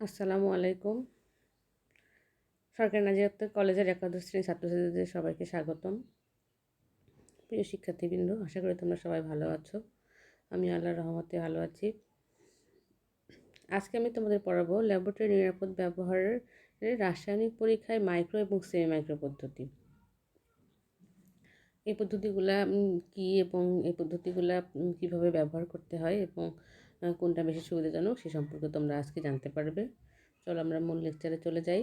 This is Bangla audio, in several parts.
আসসালামু আলাইকুম। সরকারি নাজিরাত্ত কলেজের একাদশ শ্রেণির ছাত্রছাত্রীদের সবাইকে স্বাগতম। প্রিয় শিক্ষার্থীবৃন্দ, আশা করি তোমরা সবাই ভালো আছো। আমি আল্লাহ রহমতে ভালো আছি। আজকে আমি তোমাদের পড়াবো ল্যাবরেটরি নিরাপদ ব্যবহারের রাসায়নিক পরীক্ষায় মাইক্রো এবং সেমি মাইক্রো পদ্ধতি। এই পদ্ধতিগুলা কী এবং এই পদ্ধতিগুলা কীভাবে ব্যবহার করতে হয় এবং কোনটা বেশি সুবিধাজনক সে সম্পর্কে তোমরা আজকে জানতে পারবে। চলো আমরা মূল লেকচারে চলে যাই।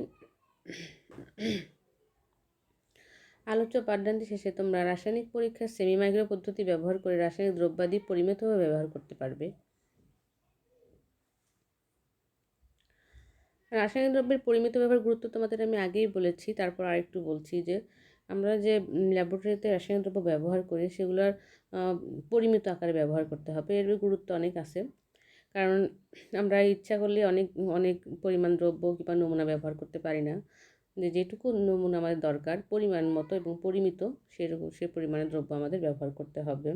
আলোচ্য পাঠদানটি শেষে তোমরা রাসায়নিক পরীক্ষার সেমি মাইক্রো পদ্ধতি ব্যবহার করে রাসায়নিক দ্রব্যাদি পরিমিতভাবে ব্যবহার করতে পারবে। রাসায়নিক দ্রব্যের পরিমিত ব্যবহার গুরুত্ব তোমাদের আমি আগেই বলেছি, তারপর আরেকটু বলছি যে আমরা যে ল্যাবরেটরিতে রাসায়নিক দ্রব্য ব্যবহার করি, সেগুলোর পরিমিত আকারে ব্যবহার করতে হবে। এর গুরুত্ব অনেক আছে। কারণ আমরা ইচ্ছা করলে অনেক অনেক পরিমাণ দ্রব্য কিংবা নমুনা ব্যবহার করতে পারি না। যে যেটুকু নমুনা আমাদের দরকার, পরিমাণ মতো এবং পরিমিত, সেরকম, সে পরিমাণের দ্রব্য আমাদের ব্যবহার করতে হবে।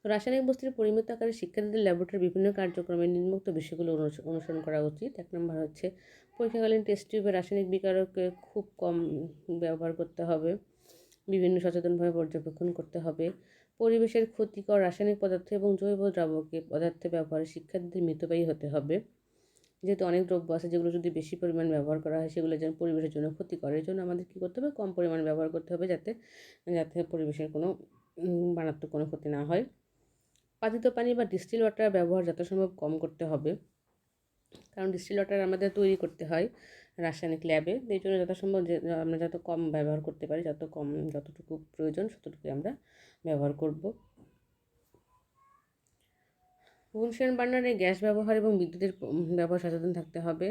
তো রাসায়নিক বস্তুর পরিমিত আকারে শিক্ষার্থীদের ল্যাবরেটরির বিভিন্ন কার্যক্রমে নিম্নোক্ত বিষয়গুলো অনুসরণ করা উচিত। এক নম্বর হচ্ছে, পরীক্ষাকালীন টেস্ট টিউবে রাসায়নিক বিকারকে খুব কম ব্যবহার করতে হবে। বিভিন্ন সচেতনভাবে পর্যবেক্ষণ করতে হবে। পরিবেশের ক্ষতিকর রাসায়নিক পদার্থ এবং জৈব দ্রব্যকে পদার্থে ব্যবহারে শিক্ষার্থীদের মিতব্যয়ী হতে হবে। যেহেতু অনেক দ্রব্য আছে যেগুলো যদি বেশি পরিমাণ ব্যবহার করা হয়, সেগুলো যেন পরিবেশের জন্য ক্ষতিকর। এর জন্য আমাদের কী করতে হবে? কম পরিমাণ ব্যবহার করতে হবে যাতে যাতে পরিবেশের কোনো মারাত্মক কোনো ক্ষতি না হয়। পাতিত পানি বা ডিস্টিল ওয়াটার ব্যবহার যথাসম্ভব কম করতে হবে। কারণ ডিস্টিল ওয়াটার আমাদের তৈরি করতে হয় রাসায়নিক ল্যাবে। এই জন্য যথাসম্ভব যে, আমরা যত কম ব্যবহার করতে পারি, যত কম, যতটুকু প্রয়োজন, ততটুকুই আমরা ব্যবহার করব। বুনসেন বার্নারে গ্যাস ব্যবহার এবং বিদ্যুতের ব্যবহার সচেতন থাকতে হবে।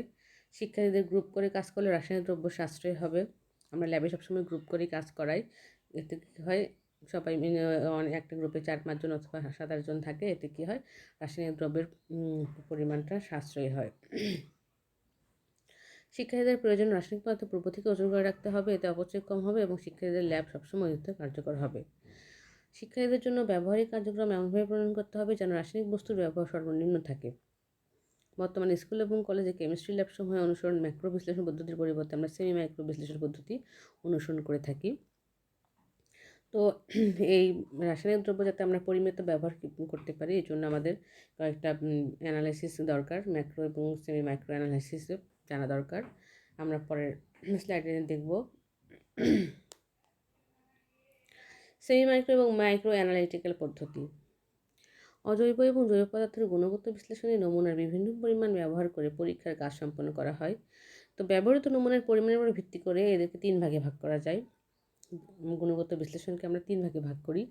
শিক্ষার্থীদের গ্রুপ করে কাজ করলে রাসায়নিক দ্রব্য সাশ্রয় হবে। আমরা ল্যাবে সবসময় গ্রুপ করেই কাজ করাই। এতে কী হয়? সবাই মিলে অনেক একটা গ্রুপে চার পাঁচজন অথবা সাত আটজন থাকে, এতে কী হয়? রাসায়নিক দ্রব্যের পরিমাণটা সাশ্রয়ী হয়। শিক্ষার্থীদের প্রয়োজন রাসায়নিক পদার্থ পূর্ব থেকে ওজন করে রাখতে হবে, এতে অপচয় কম হবে এবং শিক্ষার্থীদের ল্যাব সবসময় অধিকতর কার্যকর হবে। শিক্ষার্থীদের জন্য ব্যবহারিক কার্যক্রম এমনভাবে প্রণয়ন করতে হবে যেন রাসায়নিক বস্তুর ব্যবহার সর্বনিম্ন থাকে। বর্তমানে স্কুল এবং কলেজে কেমিস্ট্রি ল্যাব সময় অনুসরণ ম্যাক্রো বিশ্লেষণ পদ্ধতির পরিবর্তে আমরা সেমি মাইক্রো বিশ্লেষণ পদ্ধতি অনুসরণ করে থাকি। তো এই রাসায়নিক দ্রব্য যাতে আমরা পরিমিত ব্যবহার করতে পারি, এই জন্য আমাদের কয়েকটা অ্যানালাইসিস দরকার ম্যাক্রো এবং সেমি মাইক্রো অ্যানালাইসিস জানা দরকার। আমরা পরের স্লাইডে দেখব। সেমি মাইক্রো এবং মাইক্রো অ্যানালাইটিক্যাল পদ্ধতি। অজৈব এবং জৈব পদার্থের গুণগত বিশ্লেষণে নমুনার বিভিন্ন পরিমাণ ব্যবহার করে পরীক্ষার কাজ সম্পন্ন করা হয়। তো ব্যবহৃত নমুনার পরিমাণের উপর ভিত্তি করে এদেরকে তিন ভাগে ভাগ করা যায়। গুণগত বিশ্লেষণকে আমরা তিন ভাগে ভাগ করি।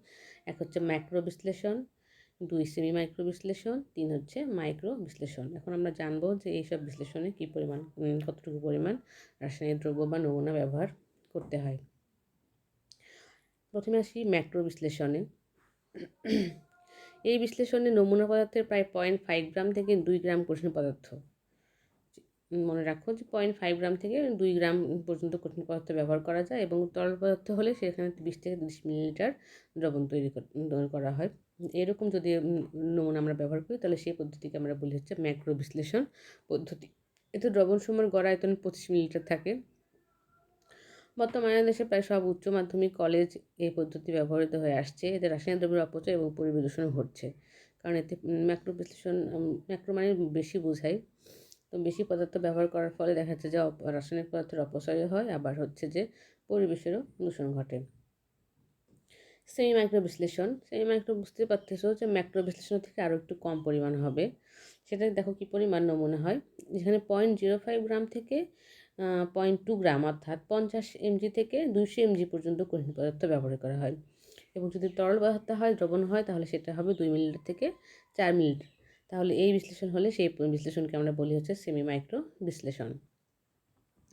এক হচ্ছে ম্যাক্রো বিশ্লেষণ, দুই সেমি মাইক্রো বিশ্লেষণ, তিন হচ্ছে মাইক্রো বিশ্লেষণ। এখন আমরা জানব যে এইসব বিশ্লেষণে কী পরিমাণ কতটুকু পরিমাণ রাসায়নিক দ্রব্য বা নমুনা ব্যবহার করতে হয়। প্রথমে আসি ম্যাক্রো বিশ্লেষণে। এই বিশ্লেষণে নমুনা পদার্থের প্রায় পয়েন্ট ফাইভ গ্রাম থেকে দুই গ্রাম কঠিন পদার্থ। মনে রাখো যে পয়েন্ট ফাইভ গ্রাম থেকে দুই গ্রাম পর্যন্ত কঠিন পদার্থ ব্যবহার করা যায় এবং তরল পদার্থ হলে সেখানে বিশ থেকে তিরিশ মিলিলিটার দ্রবণ তৈরি করা হয়। এরকম যদি নমুনা আমরা ব্যবহার করি, তাহলে সেই পদ্ধতিকে আমরা বলি হচ্ছে ম্যাক্রো বিশ্লেষণ পদ্ধতি। এতে দ্রবণ সময়ের গড় আয়তন পঁচিশ মিলিলিটার থাকে। বর্তমানে দেশে প্রায় সব উচ্চ মাধ্যমিক কলেজ এই পদ্ধতি ব্যবহৃত হয়ে আসছে। এতে রাসায়নিক দ্রব্যের অপচয় এবং পরিবেশ ঘটছে। কারণ এতে ম্যাক্রো বিশ্লেষণ ম্যাক্রো মানে বেশি বোঝায়। তো বেশি পদার্থ ব্যবহার করার ফলে দেখা যাচ্ছে যে রাসায়নিক পদার্থের অপচয় হয়, আবার হচ্ছে যে পরিবেশেরও দূষণ ঘটে। সেমি মাইক্রো বিশ্লেষণ সেমি মাইক্রো বুঝতে পারতেছো যে ম্যাক্রো বিশ্লেষণ থেকে আরও একটু কম পরিমাণ হবে। সেটা দেখো কী পরিমাণ নমুনা হয়। যেখানে পয়েন্ট জিরো ফাইভ গ্রাম থেকে পয়েন্ট টু গ্রাম অর্থাৎ পঞ্চাশ এমজি থেকে দুইশো এমজি পর্যন্ত কঠিন পদার্থ ব্যবহার করা হয়। এবং যদি তরল পদার্থ হয়, দ্রবণ হয়, তাহলে সেটা হবে দুই মিলিলিটার থেকে চার মিলিলিটার। তাহলে এই বিশ্লেষণ হলে সেই বিশ্লেষণকে আমরা বলি হচ্ছে সেমি মাইক্রো বিশ্লেষণ।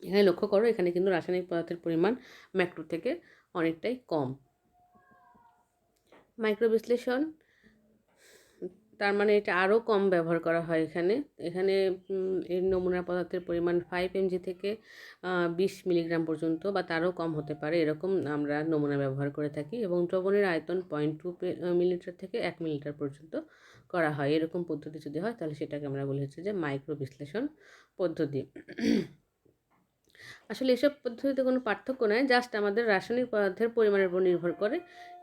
এখানে লক্ষ্য করো, এখানে কিন্তু রাসায়নিক পদার্থের পরিমাণ ম্যাক্রো থেকে অনেকটাই কম। মাইক্রো বিশ্লেষণ তার মানে এটা আরও কম ব্যবহার করা হয় এখানে। এখানে এর নমুনা পদার্থের পরিমাণ ফাইভ এমজি থেকে বিশ মিলিগ্রাম পর্যন্ত বা তারও কম হতে পারে এরকম আমরা নমুনা ব্যবহার করে থাকি এবং দ্রবণের আয়তন পয়েন্ট টু মিলিলিটার থেকে এক মিলিলিটার পর্যন্ত করা হয়। এরকম পদ্ধতি যদি হয় তাহলে সেটাকে আমরা বলি হচ্ছে যে মাইক্রো বিশ্লেষণ পদ্ধতি। আসলে এসব পদ্ধতিতে কোনো পার্থক্য নয় জাস্ট আমাদের রাসায়নিক পদার্থের পরিমাণের উপর নির্ভর করে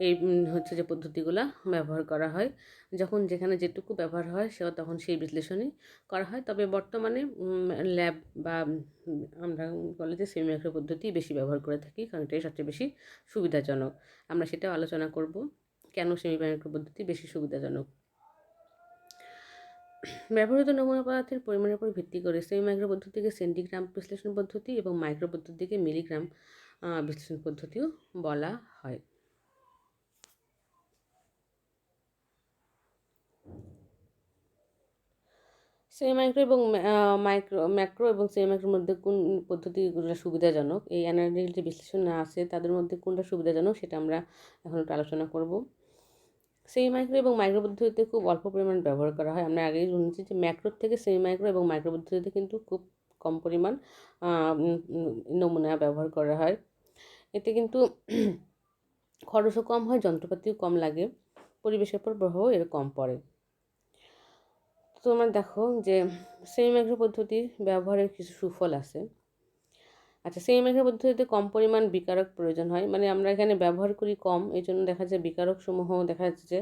এই হচ্ছে যে পদ্ধতিগুলো ব্যবহার করা হয়। যখন যেখানে যেটুকু ব্যবহার হয় সে, তখন সেই বিশ্লেষণই করা হয়। তবে বর্তমানে ল্যাব বা আমরা কলেজে সেমি মাইক্রো পদ্ধতি বেশি ব্যবহার করে থাকি, কারণ এটাই সবচেয়ে বেশি সুবিধাজনক। আমরা সেটাও আলোচনা করব, কেন সেমি মাইক্রো পদ্ধতি বেশি সুবিধাজনক? ব্যবহৃত নমুনা পদার্থের পরিমাণের উপর ভিত্তি করে সেমি মাইক্রো পদ্ধতিকে সেন্টিগ্রাম বিশ্লেষণ পদ্ধতি এবং মাইক্রো পদ্ধতিকে মিলিগ্রাম বিশ্লেষণ পদ্ধতিও বলা হয়। সেমি মাইক্রো এবং মাইক্রো, ম্যাক্রো এবং সেমি মাইক্রোর মধ্যে কোন পদ্ধতিগুলো সুবিধাজনক? এই অ্যানালিটিক্যাল যে বিশ্লেষণ আছে, তাদের মধ্যে কোনটা সুবিধাজনক সেটা আমরা এখন একটু আলোচনা করব। সেমি মাইক্রো এবং মাইক্রো পদ্ধতিতে খুব অল্প পরিমাণ ব্যবহার করা হয়। আমরা আগেই শুনেছি যে ম্যাক্রোর থেকে সেমি মাইক্রো এবং মাইক্রো পদ্ধতিতে কিন্তু খুব কম পরিমাণ নমুনা ব্যবহার করা হয়। এতে কিন্তু খরচও কম হয়, যন্ত্রপাতিও কম লাগে, পরিবেশের উপর প্রভাবও এর কম পড়ে। তোমরা দেখো যে সেমি মাইক্রো পদ্ধতির ব্যবহারের কিছু সুফল আছে। আচ্ছা সেমি মাইক্রো পদ্ধতিতে কম পরিমাণ বিকারক প্রয়োজন হয় মানে আমরা এখানে ব্যবহার করি কম এই জন্য দেখা যায় বিকারক সমূহ দেখা যাচ্ছে যে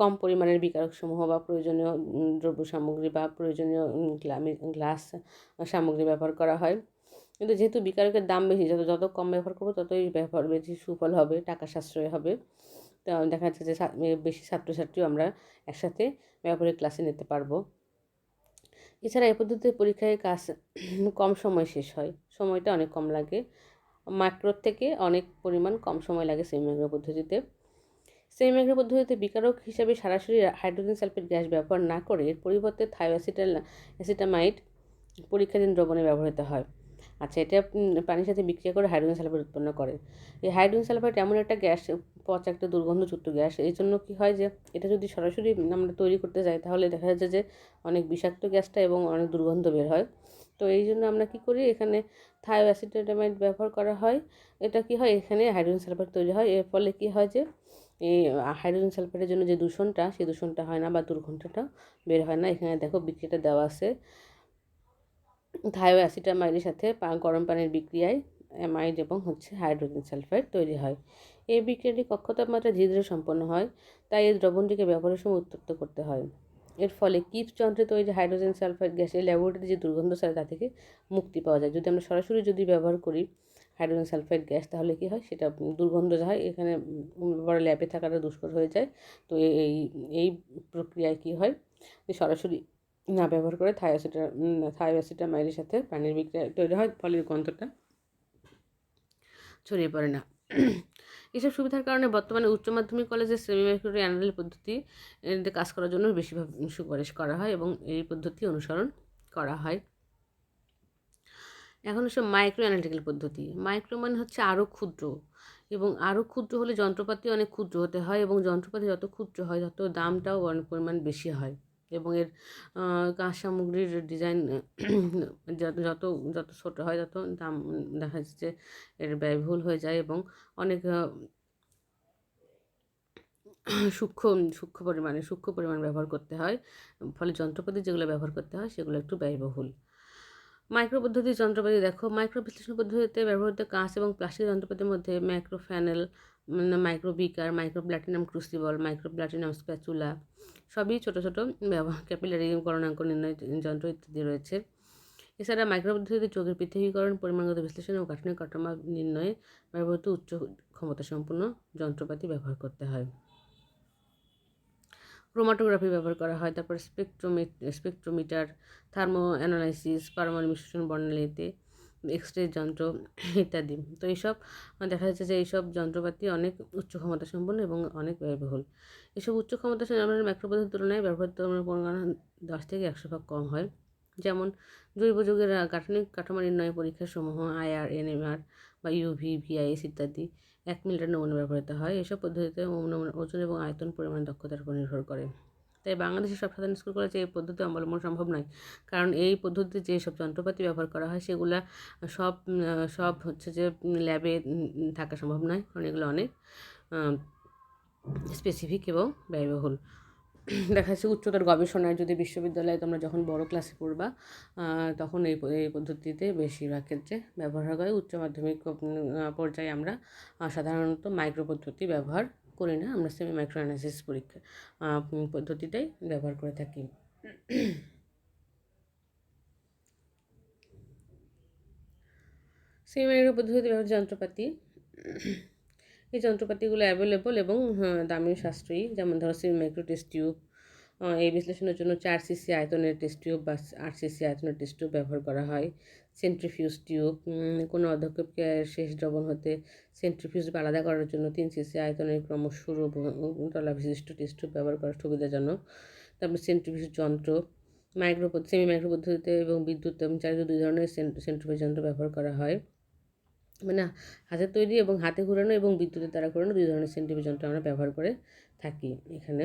কম পরিমাণের বিকারক সমূহ বা প্রয়োজনীয় দ্রব্য সামগ্রী বা প্রয়োজনীয় গ্লাস সামগ্রী ব্যবহার করা হয়। কিন্তু যেহেতু বিকারকের দাম বেশি, যত যত কম ব্যবহার করব, ততই ব্যবহার বেশি সুফল হবে, টাকা সাশ্রয় হবে। দেখা যাচ্ছে যে বেশি ছাত্রছাত্রীও আমরা একসাথে ব্যবহারিক ক্লাসে নিতে পারব। এছাড়া এই পদ্ধতিতে পরীক্ষায় কাজ কম সময় শেষ হয়। সময়টা অনেক কম লাগে। মাইক্রোর থেকে অনেক পরিমাণ কম সময় লাগে সেমিমাইক্রো পদ্ধতিতে। সেমিমাইক্রো পদ্ধতিতে বিকারক হিসাবে সরাসরি হাইড্রোজেন সালফেট গ্যাস ব্যবহার না করে এর পরিবর্তে থায়োঅ্যাসিটাল অ্যাসিটামাইড পরীক্ষাধীন দ্রবণে ব্যবহৃত হয়। আচ্ছা এটা পানির সাথে বিক্রিয়া করে হাইড্রোজেন সালফেট উৎপন্ন করে। এই হাইড্রোজেন সালফেট এমন একটা গ্যাস, পচা একটা দুর্গন্ধযুক্ত গ্যাস। এই জন্য কী হয় যে, এটা যদি সরাসরি আমরা তৈরি করতে যাই, তাহলে দেখা যাচ্ছে যে, অনেক বিষাক্ত গ্যাসটা এবং অনেক দুর্গন্ধ বের হয়। তো এই জন্য আমরা কী করি, এখানে থায়ো অ্যাসিডেটামাইড ব্যবহার করা হয়। এটা কি হয়, এখানে হাইড্রোজেন সালফেট তৈরি হয়। এর ফলে কি হয় যে এই হাইড্রোজেন সালফেটের জন্য যে দূষণটা সেই দূষণটা হয় না বা দুর্গন্ধটা বের হয় না। এখানে দেখো বিক্রিয়াটা দেওয়া আছে। থায়ো অ্যাসিটামাইডের সাথে গরম পানির বিক্রিয়ায় অ্যামাইড এবং হচ্ছে হাইড্রোজেন সালফাইড তৈরি হয়। এই বিক্রিয়াটি কক্ষ তাপমাত্রা ধীরে ধীরে সম্পন্ন হয়, তাই এই দ্রবণটিকে ব্যবহারের সময় উত্তপ্ত করতে হয়। এর ফলে কিপ যন্ত্রে তৈরি হাইড্রোজেন সালফাইড গ্যাসের ল্যাবরেটরি যে দুর্গন্ধ ছাড়ে তা থেকে মুক্তি পাওয়া যায়। যদি আমরা সরাসরি যদি ব্যবহার করি হাইড্রোজেন সালফাইড গ্যাস, তাহলে কী হয়? সেটা দুর্গন্ধ যা হয়, এখানে বড় ল্যাবে থাকাটা দুষ্কর হয়ে যায়। তো এই এই প্রক্রিয়ায় কী হয়? সরাসরি না ব্যবহার করে থায়োসিটা থায়োসিটামাইলের সাথে পানির বিক্রিয়া তৈরি হয় ফলে গন্ধটা ছড়িয়ে পড়ে না। এসব সুবিধার কারণে বর্তমানে উচ্চ মাধ্যমিক কলেজে সেমি মাইক্রো অ্যানাল পদ্ধতি কাজ করার জন্য বেশি সুপারিশ করা হয় এবং এই পদ্ধতি অনুসরণ করা হয়। এখন হচ্ছে মাইক্রো অ্যানালিটিক্যাল পদ্ধতি, মাইক্রো মানে হচ্ছে আরও ক্ষুদ্র এবং আরও ক্ষুদ্র হলে যন্ত্রপাতি অনেক ক্ষুদ্র হতে হয় এবং যন্ত্রপাতি যত ক্ষুদ্র হয়, তত দামটাও অনেক পরিমাণ বেশি হয়। এবং এর কাঁচ সামগ্রীর ডিজাইন যত যত ছোটো হয় তত দাম, দেখা যাচ্ছে এর ব্যয়বহুল হয়ে যায় এবং অনেক সূক্ষ্ম সূক্ষ্ম পরিমাণে, সূক্ষ্ম পরিমাণ ব্যবহার করতে হয়। ফলে যন্ত্রপাতি যেগুলো ব্যবহার করতে হয় সেগুলো একটু ব্যয়বহুল। মাইক্রো পদ্ধতির যন্ত্রপাতি, দেখো মাইক্রো বিশ্লেষণ পদ্ধতিতে ব্যবহৃত কাঁচ এবং প্লাস্টিক যন্ত্রপাতির মধ্যে micro funnel micro beaker micro platinum crucible micro platinum spatula সবই ছোটো ছোটো ব্যবহার ক্যাপিলারি গণনাঙ্ক নির্ণয় যন্ত্র ইত্যাদি রয়েছে। এছাড়া মাইক্রো চোখের পৃথকীকরণ, পরিমাণগত বিশ্লেষণ এবং গাঠনিক কাঠামো নির্ণয়ে ব্যবহৃত উচ্চ ক্ষমতা সম্পন্ন যন্ত্রপাতি ব্যবহার করতে হয়। ক্রোমাটোগ্রাফি ব্যবহার করা হয়, তারপর স্পেকট্রোমি স্পেকট্রোমিটার থার্মো অ্যানালাইসিস পারমাণবিক বিশ্লেষণ বর্ণালীতে এক্স রে যন্ত্র ইত্যাদি। তো এইসব দেখা যাচ্ছে যে এইসব যন্ত্রপাতি অনেক উচ্চ ক্ষমতা সম্পন্ন এবং অনেক ব্যয়বহুল। এসব উচ্চ ক্ষমতা আমাদের ম্যাক্রো পদ্ধতির তুলনায় ব্যবহৃত পরিমাণ দশ থেকে একশো ভাগ কম হয়। যেমন, জৈব যুগের গাঠনিক কাঠামো নির্ণয় পরীক্ষার সমূহ আইআর এনএমআর বা ইউভি ভিআইএস ইত্যাদি এক মিলিটার নমুনা ব্যবহৃত হয়। এসব পদ্ধতিতে নমুনা, ওজন এবং আয়তন পরিমাণ দক্ষতার উপর নির্ভর করে। তাই বাংলাদেশের সব সাধারণ স্কুল কলেজে এই পদ্ধতি অবলম্বন সম্ভব নয়। কারণ এই পদ্ধতিতে যে সব যন্ত্রপাতি ব্যবহার করা হয়, সেগুলা সব সব হচ্ছে যে ল্যাবে থাকা সম্ভব নয়। কারণ এগুলো অনেক স্পেসিফিক এবং ব্যয়বহুল। দেখা যাচ্ছে উচ্চতর গবেষণায় যদি বিশ্ববিদ্যালয়ে তোমরা যখন বড় ক্লাসে পড়বা তখন এই এই পদ্ধতিতে বেশিরভাগ ক্ষেত্রে ব্যবহার হয়। উচ্চ মাধ্যমিক পর্যায়ে আমরা সাধারণত মাইক্রো পদ্ধতি ব্যবহার করি না, আমরা সেমি মাইক্রো অ্যানালিসিস পরীক্ষা পদ্ধতিটাই ব্যবহার করে থাকি। সেমি মাইক্রো পদ্ধতি ব্যবহার যন্ত্রপাতি। এই যন্ত্রপাতিগুলো অ্যাভেলেবল এবং দামি সাশ্রয়ী, যেমন ধরো সেমি মাইক্রো টেস্ট টিউব এই বিশ্লেষণের জন্য চার সিসি আয়তনের টেস্ট টিউব বা আট সিসি আয়তনের টেস্ট টিউব ব্যবহার করা হয়। সেন্ট্রিফিউজ টিউব কোনো অধ্যক্ষকে শেষ দ্রবণ হতে সেন্ট্রিফিউজ আলাদা করার জন্য তিন সিসি আয়তনের ক্রমশ তলা বিশিষ্ট টেস্ট টিউব ব্যবহার করা সুবিধাজনক। তারপর সেন্ট্রিফিউজ যন্ত্র মাইক্রো সেমি মাইক্রো পদ্ধতিতে এবং বিদ্যুৎ এবং চারিদিকে দুই ধরনের সেন্ট্রিফিউজ যন্ত্র ব্যবহার করা হয়। মানে হাতের তৈরি এবং হাতে ঘোরানো এবং বিদ্যুতের দ্বারা ঘোরানো দুই ধরনের সেন্টিমিটার যন্ত্র আমরা ব্যবহার করে থাকি এখানে।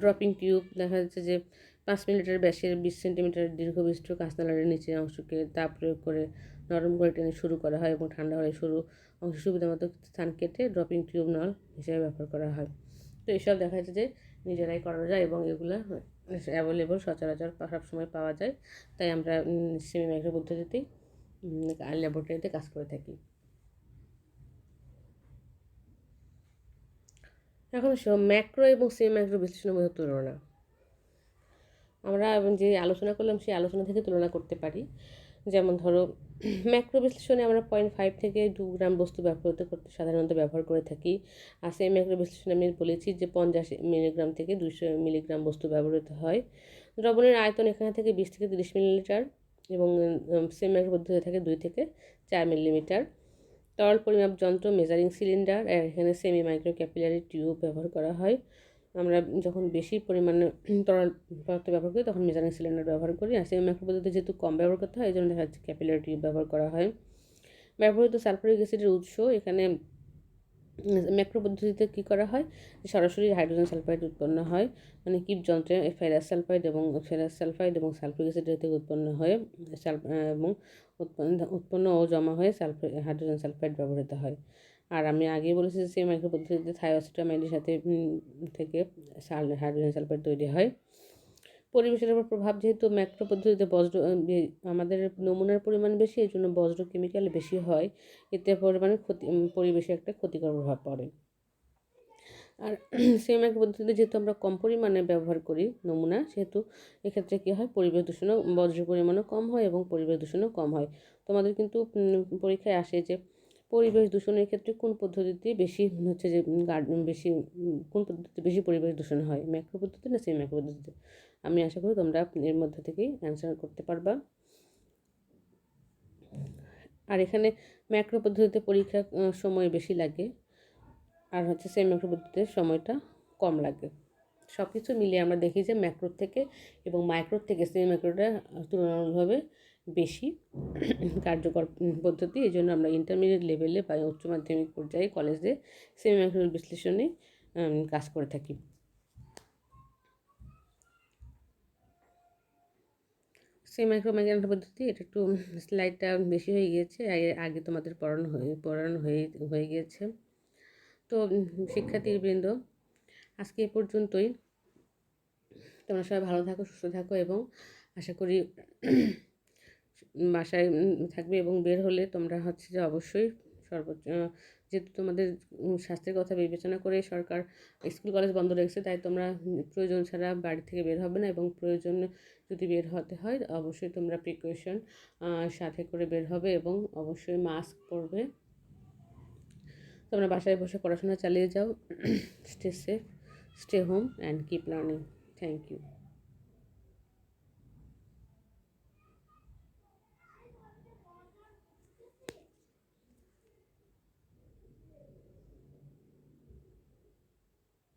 ড্রপিং টিউব, দেখা যাচ্ছে যে পাঁচ মিনিটের ব্যাসের বিশ সেন্টিমিটার দীর্ঘ বিষ্ট কাঁচনালারের নিচের অংশকে তাপ প্রয়োগ করে নরম করে টেনে শুরু করা হয় এবং ঠান্ডা হলে শুরু অংশ সুবিধা মতো স্থান কেটে ড্রপিং টিউব নল হিসেবে ব্যবহার করা হয়। তো এসব দেখা যাচ্ছে যে নিজেরাই করা যায় এবং এগুলো অ্যাভেলেবল সচরাচর সবসময় পাওয়া যায়। তাই আমরা সেমি মাইক্রো পদ্ধতিতেই ল্যাবরেটরিতে কাজ করে থাকি। এখন ম্যাক্রো এবং সেমি ম্যাক্রো বিশ্লেষণের মধ্যে তুলনা। আমরা যে আলোচনা করলাম, সেই আলোচনা থেকে তুলনা করতে পারি। যেমন ধরো, ম্যাক্রো বিশ্লেষণে আমরা পয়েন্ট ফাইভ থেকে দু গ্রাম বস্তু ব্যবহৃত করতে সাধারণত ব্যবহার করে থাকি। আর সেই ম্যাক্রো বিশ্লেষণে আমি বলেছি যে পঞ্চাশ মিলিগ্রাম থেকে দুইশো মিলিগ্রাম বস্তু ব্যবহৃত হয়। দ্রবণের আয়তন এখানে থেকে বিশ থেকে তিরিশ মিলিলিটার এবং সেমের পদ্ধতি থাকে দুই থেকে চার মিলিমিটার তরল পরিমাপ যন্ত্র মেজারিং সিলিন্ডার আর এখানে সেমি মাইক্রো ক্যাপিলারি টিউব ব্যবহার করা হয়। আমরা যখন বেশি পরিমাণে তরল পদার্থ ব্যবহার করি, তখন মেজারিং সিলিন্ডার ব্যবহার করি। আর সেমি মাইক্রো পদ্ধতি যেহেতু কম ব্যবহার করতে হয় এই জন্য দেখা যাচ্ছে ক্যাপিলারি টিউব ব্যবহার করা হয়। ব্যবহৃত সালফারিক অ্যাসিডের উৎস, এখানে ম্যাক্রো পদ্ধতিতে কী করা হয়? সরাসরি হাইড্রোজেন সালফাইড উৎপন্ন হয় মানে কিপ যন্ত্রে? ফেরাস সালফাইড এবং ফেরাস সালফাইড এবং সালফিক অ্যাসিড থেকে উৎপন্ন হয়ে। এবং উৎপন্ন ও জমা হয়ে সালফেট হাইড্রোজেন সালফাইড ব্যবহৃত হয়। আর আমি আগে বলেছি যে সেই মাইক্রো পদ্ধতিতে থায়োসিটামাইডের সাথে থেকে সাল, হাইড্রোজেন সালফাইড তৈরি হয়। পরিবেশের উপর প্রভাব যেহেতু ম্যাক্রো পদ্ধতিতে বজ্র আমাদের নমুনার পরিমাণ বেশি এই জন্য বজ্র কেমিক্যাল বেশি হয়। এতে পরিমাণে ক্ষতি পরিবেশে একটা ক্ষতিকর প্রভাব পড়ে। আর সেম এক পদ্ধতিতে যেহেতু আমরা কম পরিমাণে ব্যবহার করি নমুনা, সেহেতু এক্ষেত্রে কী হয়? পরিবেশ দূষণও, বজ্র পরিমাণও কম হয় এবং পরিবেশ দূষণও কম হয়। তোমাদের কিন্তু পরীক্ষায় আসে যে পরিবেশ দূষণের ক্ষেত্রে কোন পদ্ধতিতে বেশি হচ্ছে যে বেশি কোন পদ্ধতিতে বেশি পরিবেশ দূষণ হয়? ম্যাক্রো পদ্ধতি না সেই ম্যাক্রো পদ্ধতিতে? আমি আশা করি তোমরা এর মধ্যে থেকেই অ্যান্সার করতে পারবা। আর এখানে ম্যাক্রো পদ্ধতিতে পরীক্ষার সময় বেশি লাগে। আর হচ্ছে সেই ম্যাক্রো পদ্ধতিতে সময়টা কম লাগে। সব কিছু মিলিয়ে আমরা দেখি যে ম্যাক্রোর থেকে এবং মাইক্রোর থেকে সেই ম্যাক্রোটা তুলনামূলকভাবে বেশি কার্যকর পদ্ধতি। এই জন্য আমরা ইন্টারমিডিয়েট লেভেলে বা উচ্চ মাধ্যমিক পর্যায়ে কলেজে সেমি মাইক্রো বিশ্লেষণে কাজ করে থাকি। সেই মাইক্রোম্যাগানের পদ্ধতি, এটা একটু স্লাইডটা বেশি হয়ে গিয়েছে আগে তোমাদের পড়ানো হয়ে পড়ানো হয়ে হয়ে গিয়েছে। তো শিক্ষার্থীবৃন্দ, আজকে এ পর্যন্তই। তোমরা সবাই ভালো থাকো, সুস্থ থাকো এবং আশা করি বাসায় থাকবে এবং বের হলে তোমরা হচ্ছে যে অবশ্যই সর্বোচ্চ যেহেতু তোমাদের স্বাস্থ্যের কথা বিবেচনা করে সরকার স্কুল, কলেজ বন্ধ রেখেছে, তাই তোমরা প্রয়োজন ছাড়া বাড়ি থেকে বের হবে না এবং প্রয়োজন যদি বের হতে হয়, অবশ্যই তোমরা প্রিকশন সাথে করে বের হবে এবং অবশ্যই মাস্ক পরবে। তোমরা বাসায় বসে পড়াশোনা চালিয়ে যাও। Stay safe stay home and keep learning thank you